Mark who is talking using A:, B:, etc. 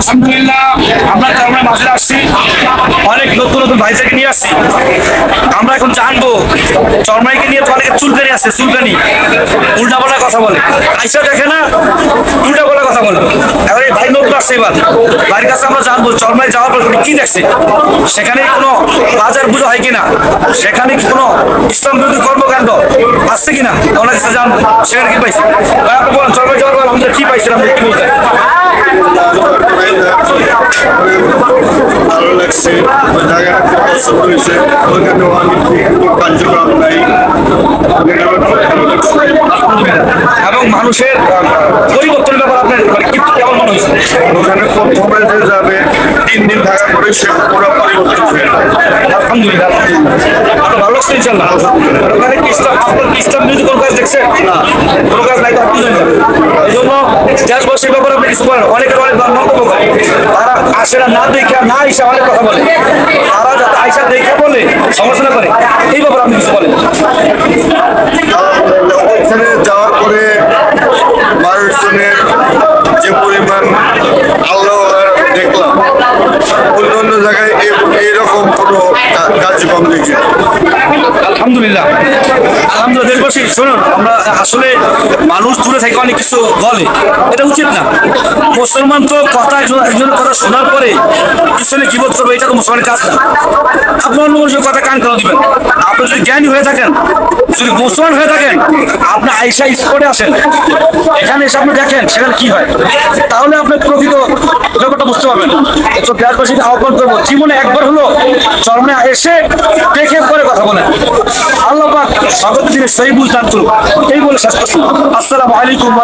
A: আলহামদুলিল্লাহ, আমরা চরমায় মাঝে আসছি। অনেক নতুন নতুন ভাইদেরকে নিয়ে আসছি। আমরা এখন জানব, চরমাইকে নিয়ে তো অনেকে চুলকানি আছে, চুলকানি। উল্টা পাল্টা কথা বলে। আইসা দেখে না, উল্টা পাল্টা কথা বলে এবার এই ভাই নতুন আসছে এবার। ভাইয়ের কাছে আমরা জানব, চরমাই যাওয়ার পর কি দেখছে? সেখানে কোনো বাজার পুজো হয় কিনা? সেখানে কোনো ইসলাম বিরোধী কর্মকাণ্ড আসছে কিনা? ওনার কাছে জানব। সেখানে কি পাইছে? ভাই, আপনি বলেন, চরমাই যাওয়ার পর আমাদের কি পাইছিলাম কি বলতেন।
B: ওই জায়গাটা খুব পছন্দ হয়েছে ওইখানে অনেক কার্যক্রম নাই।
A: এবং মানুষের পরিবর্তনের ব্যাপার আপনার মানে কেমন মনে হয়েছে
B: ওখানে প্রথমে যে যাবে তিন দিন থাকার পরে সে পুরো পরিবর্তন হয়ে।
A: আলহামদুলিল্লাহ। ভালো লাগছে ইনশাল্লাহ ওখানে কি ইসলাম আপনার ইসলাম বিরোধী কোনো কাজ দেখছেন? না কোনো কাজ নাই তো আলহামদুলিল্লাহ এই জন্য দেশবাসীর ব্যাপারে আপনি কিছু বলেন। অনেকের অনেক মন্তব্য করে তারা আসে না না দেখে, না আইসা অনেক কথা বলে। তারা যাতে আইসা দেখে বলে, সমালোচনা করে, এই ব্যাপারে আপনি কিছু বলেন
B: ওখানে যাওয়ার পরে মানুষজনের যে পরিমাণ আল্লাহ দেখলাম অন্য অন্য জায়গায় এ- এইরকম কোনো কা- কার্যক্রম দেখি না।
A: আলহামদুলিল্লাহ। আলহামদুলিল্লাহ দেশবাসী শুনুন, আমরা আসলে মানুষ দূরে থেকে অনেক কিছু বলে। এটা উচিত না। মুসলমান তো কথা একজনের কথা শোনার পরে পিছনে কি বোধ করবে এটা তো মুসলমানের কাজ না। আপনি অন্য কথা কান কেন দিবেন। আপনি যদি জ্ঞানী হয়ে থাকেন, যদি মুসলমান হয়ে থাকেন, আপনি আইসা স্পটে আসেন। এখানে এসে আপনি দেখেন, সেখানে কি হয়। তাহলে আপনি প্রকৃত ব্যাপারটা বুঝতে পারবেন। তো দেশবাসীকে আহ্বান করব, জীবনে একবার হলো চরমে এসে দেখে আল্লাহ পাক সকল দিনে সেই বুঝ দান আসসালামু আলাইকুম